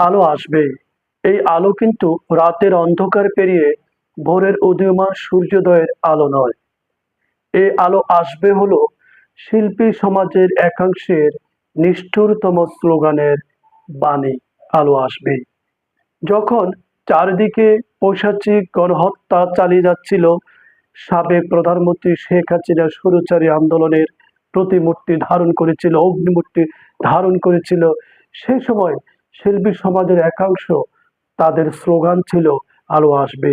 আলো আসবে। এই আলো কিন্তু রাতের অন্ধকার পেরিয়ে ভোরের উদীয়মান সূর্যোদয়ের আলো নয়। এই আলো আসবে হলো শিল্পী সমাজের একাংশের নিষ্ঠুরতম স্লোগানের বাণী, আলো আসবে। যখন চারিদিকে পৈশাচিক গণহত্যা চালিয়ে যাচ্ছিল, সাবেক প্রধানমন্ত্রী শেখ হাসিনা সুরচারী আন্দোলনের প্রতিমূর্তি ধারণ করেছিল, অগ্নিমূর্তি ধারণ করেছিল সেই সময় শিল্পী সমাজের একাংশ তাদের স্লোগান ছিল, আলো আসবে।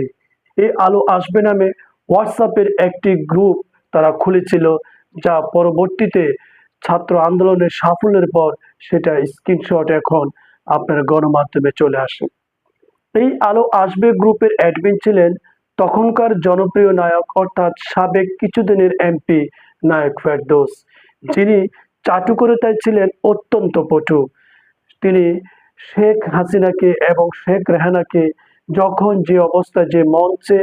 এই আলো আসবে নামে হোয়াটসঅ্যাপের একটি গ্রুপ তারা খুলেছিল, যা পরবর্তীতে ছাত্র আন্দোলনের সাফল্যের পর সেটা স্ক্রিনশট এখন আপনার গণমাধ্যমে চলে আসে। এই আলো আসবে গ্রুপের অ্যাডমিন ছিলেন তখনকার জনপ্রিয় নায়ক, অর্থাৎ সাবেক কিছুদিনের এমপি নায়ক ফেরদৌস। যিনি চাটুকরিতায় ছিলেন অত্যন্ত পটু। তিনি শেখ হাসিনাকে এবং শেখ রেহানাকে যখন যে অবস্থায় যে মঞ্চে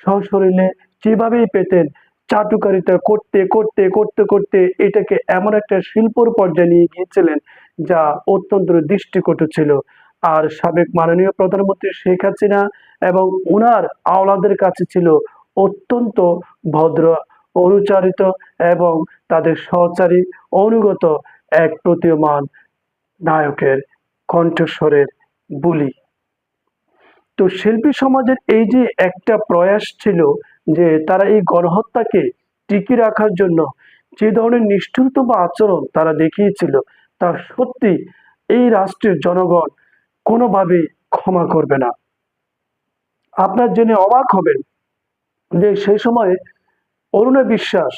সশরীরে যেভাবেই পেতেন চাটুকারিতা করতে করতে করতে করতে এটাকে এমন একটা শিল্পর পর্যায়ে নিয়ে গিয়েছিলেন যা অত্যন্ত দৃষ্টিকটু ছিল। আর সাবেক মাননীয় প্রধানমন্ত্রী শেখ হাসিনা এবং উনার আওলাদের কাছে ছিল অত্যন্ত ভদ্র, অনুচারিত এবং তাদের সহচারী, অনুগত এক প্রতীয়মান নায়কের কণ্ঠস্বরের বুলি। তো শিল্পী সমাজের এই যে একটা প্রয়াস ছিল যে তারা এই গণহত্যাকে টিকিয়ে রাখার জন্য যে ধরনের নিষ্ঠুরতম আচরণ তারা দেখিয়েছিল, তা সত্যি এই রাষ্ট্রের জনগণ কোনোভাবেই ক্ষমা করবে না। আপনার জেনে অবাক হবেন যে সেই সময়ে অরুণা বিশ্বাস,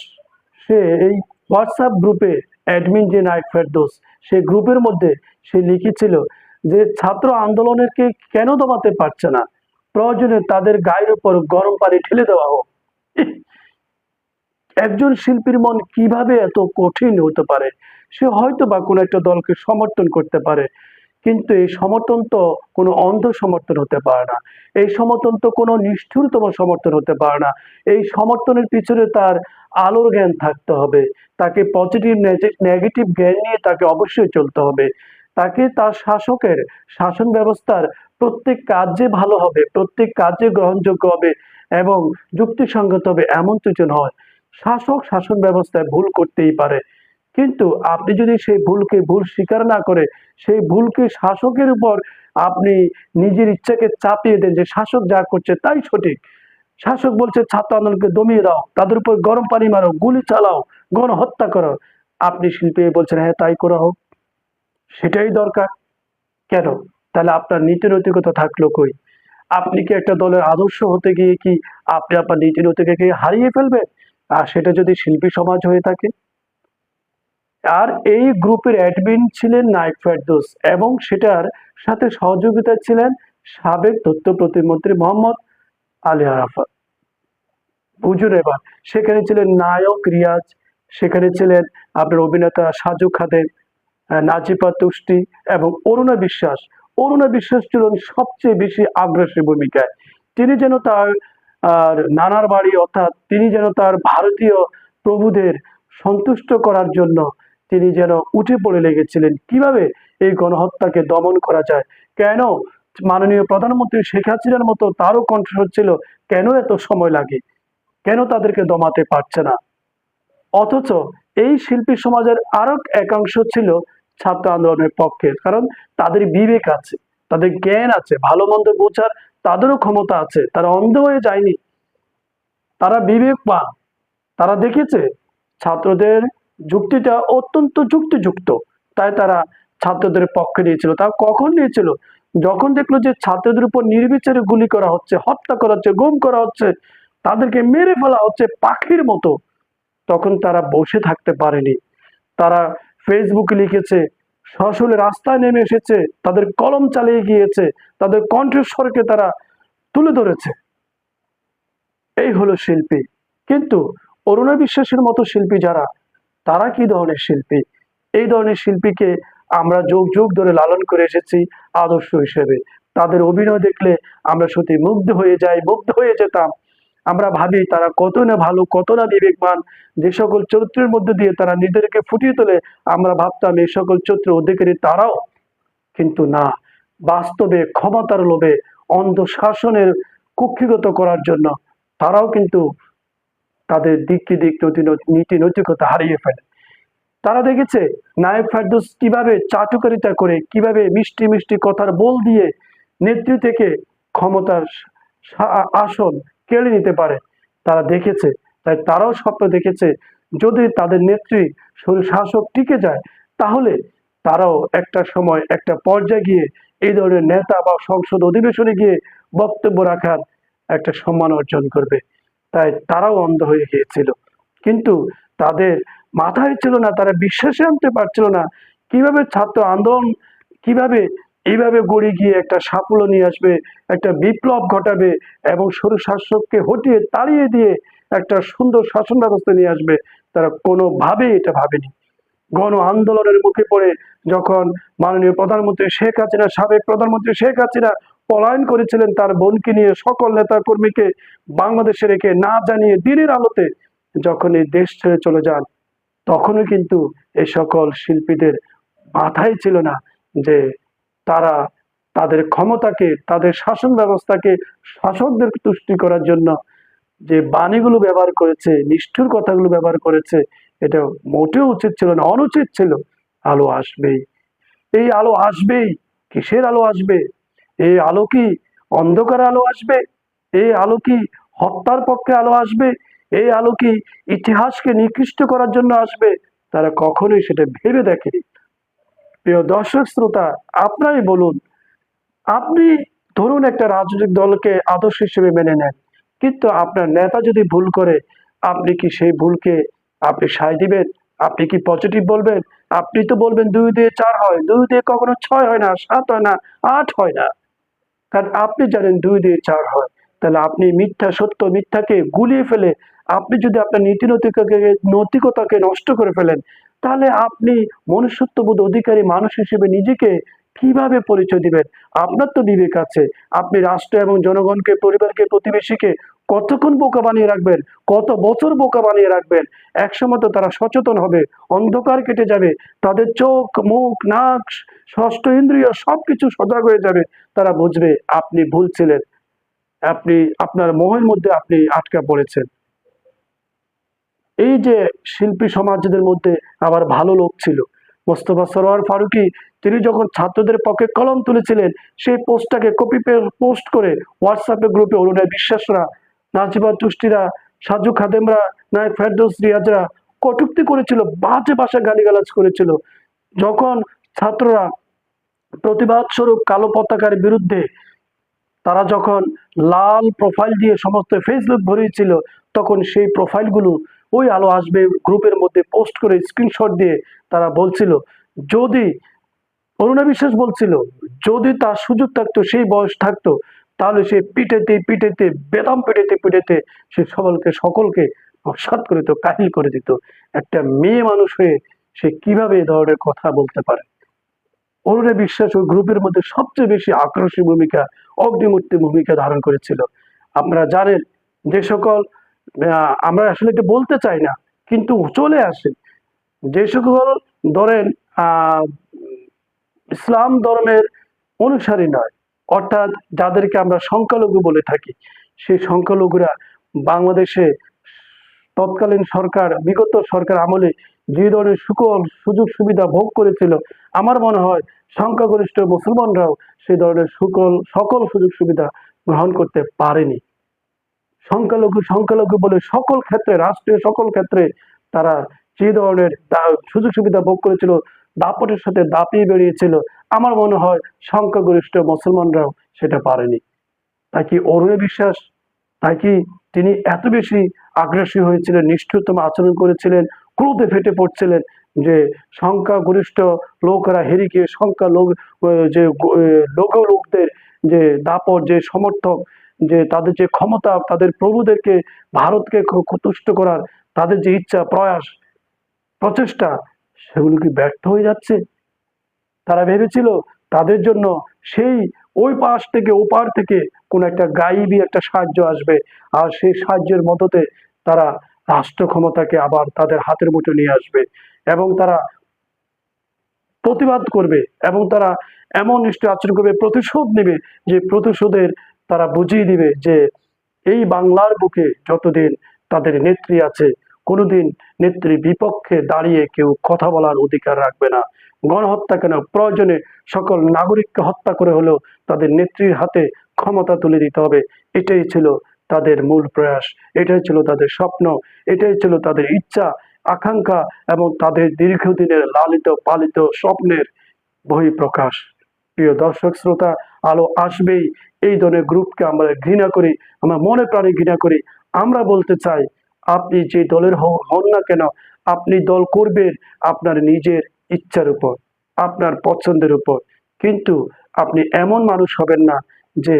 সে এই হোয়াটসঅ্যাপ গ্রুপে অ্যাডমিন যে নাইট ফেরদোস সেই গ্রুপের মধ্যে সে লিখেছিল যে ছাত্র আন্দোলনেরকে কেন দমাতে পারছে না? প্রয়োজনে তাদের গায়ের উপর গরম পানি ঢেলে দেওয়া হোক। একজন শিল্পীর মন কীভাবে এত কঠিন হতে পারে? সে হয়তো বা কোনো একটা দলকে সমর্থন করতে পারে, কিন্তু এই সমর্থন তো কোনো অন্ধ সমর্থন হতে পারে না। এই সমর্থন তো কোনো নিষ্ঠুরতম সমর্থন হতে পারে না। এই সমর্থনের পিছনে তার আলোর জ্ঞান থাকতে হবে। তাকে পজিটিভ নেগেটিভ জ্ঞান নিয়ে তাকে অবশ্যই চলতে হবে। তাকে তার শাসকের শাসন ব্যবস্থার প্রত্যেক কাজে ভালো হবে, প্রত্যেক কাজে গ্রহণযোগ্য হবে এবং যুক্তিসঙ্গত হবে, এমন দুজন হয় শাসক শাসন ব্যবস্থায় ভুল করতেই পারে। কিন্তু আপনি যদি সেই ভুলকে ভুল স্বীকার না করে, সেই ভুলকে শাসকের উপর আপনি নিজের ইচ্ছাকে চাপিয়ে দেন যে শাসক যা করছে তাই সঠিক। শাসক বলছে, ছাত্র আন্দোলনকে দমিয়ে দাও, তাদের উপর গরম পানি মারো, গুলি চালাও, গণহত্যা করো। আপনি শিল্পী বলছেন হ্যাঁ তাই করা হোক। সেটাই দরকার। কেন? তাহলে আপনার নীতি নৈতিকতা থাকল কই? আপনি কি একটা দলের আদর্শ হতে গিয়ে কি আপনি আপনার নীতি নৈতিকতাকে হারিয়ে ফেলবেন? আর সেটা যদি শিল্পী সমাজ হয়ে থাকে? আর এই গ্রুপের অ্যাডমিন ছিলেন নাইক ফেরদৌস এবং সেটার সাথে সহযোগিতা ছিলেন সাবেক তথ্য প্রতিমন্ত্রী মোহাম্মদ আলী আরাফাত। বুঝুন এবার সেখানে ছিলেন নায়ক রিয়াজ সেখানে ছিলেন আপনার অভিনেতা সাজু আহ, নাজিপা তুষ্টি এবং অরুণা বিশ্বাস। অরুণা বিশ্বাস ছিলেন সবচেয়ে বেশি আগ্রাসী ভূমিকায়। তিনি যেন তার, আর নানার বাড়ি অর্থাৎ তিনি যেন তার ভারতীয় প্রভুদের সন্তুষ্ট করার জন্য তিনি যেন উঠে পড়ে লেগেছিলেন। কীভাবে এই গণহত্যাকে দমন করা যায়? কেন মাননীয় প্রধানমন্ত্রী শেখ হাসিনার মতো তারও কণ্ঠস্বর ছিল, কেন এত সময় লাগে? কেন তাদেরকে দমাতে পারছে না? অথচ এই শিল্পী সমাজের আরও একাংশ ছিল ছাত্র আন্দোলনের পক্ষে। কারণ তাদের বিবেক আছে, তাদের জ্ঞান আছে, ভালো মন্দ বোঝার তাদেরও ক্ষমতা আছে, তারা অন্ধ হয়ে যায়নি। তারা বিবেক পান তারা দেখেছে ছাত্রদের যুক্তিটা অত্যন্ত যুক্তিযুক্ত। তাই তারা ছাত্রদের পক্ষে নিয়েছিল। তা কখন নিয়েছিল? যখন দেখল যে ছাত্রদের উপর নির্বিচারে গুলি করা হচ্ছে, হত্যা করা হচ্ছে, গুম করা হচ্ছে, তাদেরকে মেরে ফেলা হচ্ছে পাখির মতো, তখন তারা বসে থাকতে পারেনি। তারা ফেসবুকে লিখেছে সশলে রাস্তায় নেমে এসেছে, তাদের কলম চালিয়ে গিয়েছে, তাদের কণ্ঠস্বরকে তারা তুলে ধরেছে। এই হলো শিল্পী। কিন্তু অরুণা বিশ্বাসের মতো শিল্পী যারা, তারা কি ধরনের শিল্পী? এই ধরনের শিল্পীকে আমরা যুগ যুগ ধরে লালন করে এসেছি আদর্শ হিসেবে। তাদের অভিনয় দেখলে আমরা সত্যি মুগ্ধ হয়ে যাই, মুগ্ধ হয়ে যেতাম। আমরা ভাবি তারা কত না ভালো, কত না বিবেকবান। যে সকল চরিত্রের মধ্যে দিয়ে তারা নিজেদেরকে ফুটিয়ে তোলে, আমরা ভাবতাম এই সকল চরিত্র অধিকারী তারাও। কিন্তু না, বাস্তবে ক্ষমতার লোভে, অন্ধ শাসনের কুক্ষিগত করার জন্য তারাও কিন্তু তাদের দিককে দিক নীতি নৈতিকতা হারিয়ে ফেলে। তারা দেখেছে নায়ক ফেরদৌস কীভাবে চাটুকারিতা করে, কীভাবে মিষ্টি মিষ্টি কথার বল দিয়ে নেত্রী থেকে ক্ষমতার আসন কেড়ে নিতে পারে। তারা দেখেছে, তাই তারাও স্বপ্ন দেখেছে, যদি তাদের নেত্রী শাসক টিকে যায়, তাহলে তারাও একটা সময়, একটা পর্যায়ে গিয়ে এই ধরনের নেতা বা সংসদ অধিবেশনে গিয়ে বক্তব্য রাখার একটা সম্মান অর্জন করবে। তাই তারাও অন্ধ হয়ে গিয়েছিল। কিন্তু তাদের মাথায় ছিল না, তারা বিশ্বাসে আনতে পারছিল না। কীভাবে ছাত্র আন্দোলন, কীভাবে এইভাবে গড়ে গিয়ে একটা সাফল্য নিয়ে আসবে, একটা বিপ্লব ঘটাবে এবং সরু শাসককে হটিয়ে তাড়িয়ে দিয়ে একটা সুন্দর শাসন ব্যবস্থা নিয়ে আসবে, তারা কোনোভাবে এটা ভাবেনি। গণ আন্দোলনের মুখে পড়ে যখন মাননীয় প্রধানমন্ত্রী শেখ হাসিনা, সাবেক প্রধানমন্ত্রী শেখ হাসিনা পলায়ন করেছিলেন তার বোনকে নিয়ে সকল নেতা কর্মীকে বাংলাদেশে রেখে না জানিয়ে দিনের আলোতে যখন এই দেশ ছেড়ে চলে যান, তখনও কিন্তু এই সকল শিল্পীদের মাথায় ছিল না যে তারা তাদের ক্ষমতাকে, তাদের শাসন ব্যবস্থাকে, শাসকদের তুষ্টি করার জন্য যে বাণীগুলো ব্যবহার করেছে, নিষ্ঠুর কথাগুলো ব্যবহার করেছে এটা মোটেও উচিত ছিল না, অনুচিত ছিল। আলো আসবেই। এই আলো আসবেই। কিসের আলো আসবে? এই আলো কি অন্ধকার আলো আসবে? এই আলো কি হত্যার পক্ষে আলো আসবে? এই আলো কি ইতিহাসকে নিকৃষ্ট করার জন্য আসবে? তারা কখনোই সেটা ভেবে দেখেনি। প্রিয় দর্শক শ্রোতা, আপনারই বলুন, আপনি ধরুন একটা রাজনৈতিক দলকে আদর্শ হিসেবে মেনে নেন, কিন্তু আপনার নেতা যদি ভুল করে, আপনি কি সেই ভুলকে আপনি সায় দিবেন? আপনি কি পজিটিভ বলবেন? আপনি তো বলবেন দুই দিয়ে চার হয়, দুই দিয়ে কখনো ছয় হয় না, সাত হয় না, আট হয় না। কারণ আপনি জানেন দুই দিয়ে চার হয়। তাহলে আপনি মিথ্যা, সত্য মিথ্যাকে গুলিয়ে ফেলে, আপনি যদি আপনার নীতি নৈতিকতাকে নৈতিকতাকে নষ্ট করে ফেলেন তাহলে আপনি মনুষ্যত্ববোধ অধিকারী মানুষ হিসেবে নিজেকে কীভাবে পরিচয় দিবেন? আপনার তো বিবেক আছে। আপনি রাষ্ট্র এবং জনগণকে, পরিবারকে, প্রতিবেশীকে কতক্ষণ বোকা বানিয়ে রাখবেন? কত বছর বোকা বানিয়ে রাখবেন? একসময় তো তারা সচেতন হবে, অন্ধকার কেটে যাবে, তাদের চোখ, মুখ, নাক, ষষ্ঠ ইন্দ্রিয় সবকিছু সজাগ হয়ে যাবে। তারা বুঝবে আপনি ভুল ছিলেন। আপনি, আপনার মোহের মধ্যে আপনি আটকা পড়েছেন। এই যে শিল্পী সমাজদের মধ্যে আবার ভালো লোক ছিল। মোস্তফা সরোয়ার ফারুকি, তিনি যখন ছাত্রদের পক্ষে কলম তুলেছিলেন, সেই পোস্টটাকে কপি পোস্ট করে হোয়াটসঅ্যাপে গ্রুপে অরুণায় বিশ্বাসরা, নাজিবা তুষ্টিরা, সাজু খাদেমরা, নায়ক ফেরদৌস রিয়াজরা কটুক্তি করেছিল, বাজে ভাষা গালিগালাজ করেছিল। যখন ছাত্ররা প্রতিবাদ স্বরূপ কালো পতাকার বিরুদ্ধে, তারা যখন লাল প্রোফাইল দিয়ে সমস্ত ফেসবুক ভরিয়েছিল, তখন সেই প্রোফাইলগুলো ওই আলো আসবে গ্রুপের মধ্যে পোস্ট করে স্ক্রিনশট দিয়ে তারা বলছিল, যদি অরুণা বিশ্বাস বলছিল, যদি তার সুযোগ থাকতো, সেই বয়স থাকতো, তাহলে সে পিটেতে পিটেতে বেদম পিটেতে পিটেতে সে সকলকে সকলকে নস্বাত করে দিত, কাহিল করে দিত। একটা মেয়ে মানুষ হয়ে সে কীভাবে এ ধরনের কথা বলতে পারে? অরুণা বিশ্বাস ওই গ্রুপের মধ্যে সবচেয়ে বেশি আক্রোশী ভূমিকা, অগ্নিমূর্তি ভূমিকা ধারণ করেছিল। আপনারা জানেন যে সকল আমরা আসলে এটা বলতে চাই না, কিন্তু চলে আসে। যে সকল ধরেন ইসলাম ধর্মের অনুসারী নয়, অর্থাৎ যাদেরকে আমরা সংখ্যালঘু বলে থাকি, সেই সংখ্যালঘুরা বাংলাদেশে তৎকালীন সরকার, বিগত সরকার আমলে যে ধরনের সুকল সুযোগ সুবিধা ভোগ করেছিল, আমার মনে হয় সংখ্যাগরিষ্ঠ মুসলমানরাও সেই ধরনের সুকল, সকল সুযোগ সুবিধা গ্রহণ করতে পারেনি। সংখ্যালঘু সংখ্যালঘু বলে সকল ক্ষেত্রে, রাষ্ট্রীয় সকল ক্ষেত্রে তারা যে ধরনের সুযোগ সুবিধা ভোগ করেছিল, দাপটের সাথে দাপিয়ে বেরিয়েছিল, আমার মনে হয় সংখ্যাগরিষ্ঠ মুসলমানরাও সেটা পারেনি। তাই কি অরুণে বিশ্বাস? তাই কি তিনি এত বেশি আগ্রাসী হয়েছিলেন, নিষ্ঠুরতম আচরণ করেছিলেন, ক্রোধে ফেটে পড়ছিলেন যে সংখ্যাগরিষ্ঠ লোকরা হেরিকে সংখ্যা লোক যে লোক লোকদের যে দাপট, যে সমর্থক যে তাদের যে ক্ষমতা, তাদের প্রভুদেরকে, ভারতকে তুষ্ট করার তাদের যে ইচ্ছা, প্রয়াস, প্রচেষ্টা, সেগুলো কি ব্যর্থ হয়ে যাচ্ছে? তারা ভেবেছিল তাদের জন্য সেই ওই পাশ থেকে, ওপার থেকে কোন একটা গাইবি একটা সাহায্য আসবে। আর সেই সাহায্যের মদতে তারা রাষ্ট্র ক্ষমতাকে আবার তাদের হাতের মুঠো নিয়ে আসবে এবং তারা প্রতিবাদ করবে এবং তারা এমন নিশ্চয় আচরণ করবে, প্রতিশোধ নেবে যে প্রতিশোধের তারা বুঝিয়ে দিবে যে এই বাংলার বুকে যতদিন তাদের নেত্রী আছে, কোনোদিন নেত্রী বিপক্ষে দাঁড়িয়ে কেউ কথা বলার অধিকার রাখবে না। গণহত্যা কেন? প্রয়োজনে সকল নাগরিককে হত্যা করে হলেও তাদের নেত্রীর হাতে ক্ষমতা তুলে দিতে হবে। এটাই ছিল তাদের মূল প্রয়াস, এটাই ছিল তাদের স্বপ্ন, এটাই ছিল তাদের ইচ্ছা, আকাঙ্ক্ষা এবং তাদের দীর্ঘদিনের লালিত পালিত স্বপ্নের বহিঃপ্রকাশ। প্রিয় দর্শক, শ্রোতা, আলো আসবেই। এই ধরনের গ্রুপকে আমরা ঘৃণা করি, আমরা মনে প্রাণে ঘৃণা করি। আমরা বলতে চাই, আপনি যে দলের হন না কেন, আপনি দল করবেন আপনার নিজের ইচ্ছার উপর, আপনার পছন্দের উপর। কিন্তু আপনি এমন মানুষ হবেন না যে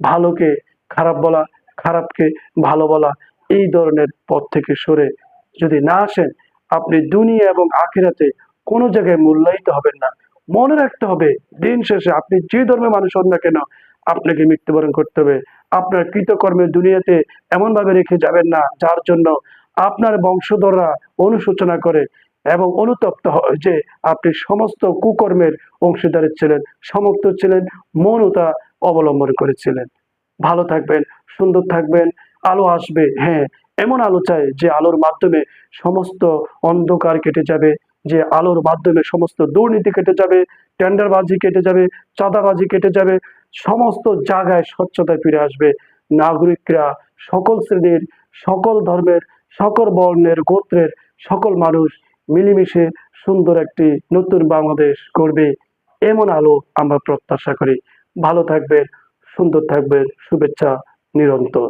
ভালোকে খারাপ বলা, খারাপকে ভালো বলা এই ধরনের পথ থেকে সরে যদি না আসেন, আপনি দুনিয়া এবং আখিরাতে কোনো জায়গায় মূল্যায়িত হবেন না। মনে রাখতে হবে, দিন শেষে আপনি যে ধর্মের মানুষ হন না কেন, আপনাকে মৃত্যুবরণ করতে হবে। আপনার কৃতকর্মের দুনিয়াতে এমন ভাবে রেখে যাবেন না, যার জন্য আপনার বংশধররা অনুশোচনা করে এবং অনুতপ্ত হয় যে আপনি সমস্ত কুকর্মের অংশীদারের ছিলেন সমস্ত ছিলেন, মৌনতা অবলম্বন করেছিলেন। ভালো থাকবেন, সুন্দর থাকবেন, আলো আসবে হ্যাঁ এমন আলো চাই যে আলোর মাধ্যমে সমস্ত অন্ধকার কেটে যাবে যে আলোর মাধ্যমে সমস্ত দুর্নীতি কেটে যাবে, টেন্ডারবাজি কেটে যাবে, চাঁদাবাজি কেটে যাবে, সমস্ত জায়গায় স্বচ্ছতা ফিরে আসবে। নাগরিকরা সকল শ্রেণির, সকল ধর্মের, সকল বর্ণের, গোত্রের সকল মানুষ মিলেমিশে সুন্দর একটি নতুন বাংলাদেশ করবে এমন আলো আমরা প্রত্যাশা করি। ভালো থাকবেন, সুন্দর থাকবেন, শুভেচ্ছা নিরন্তর।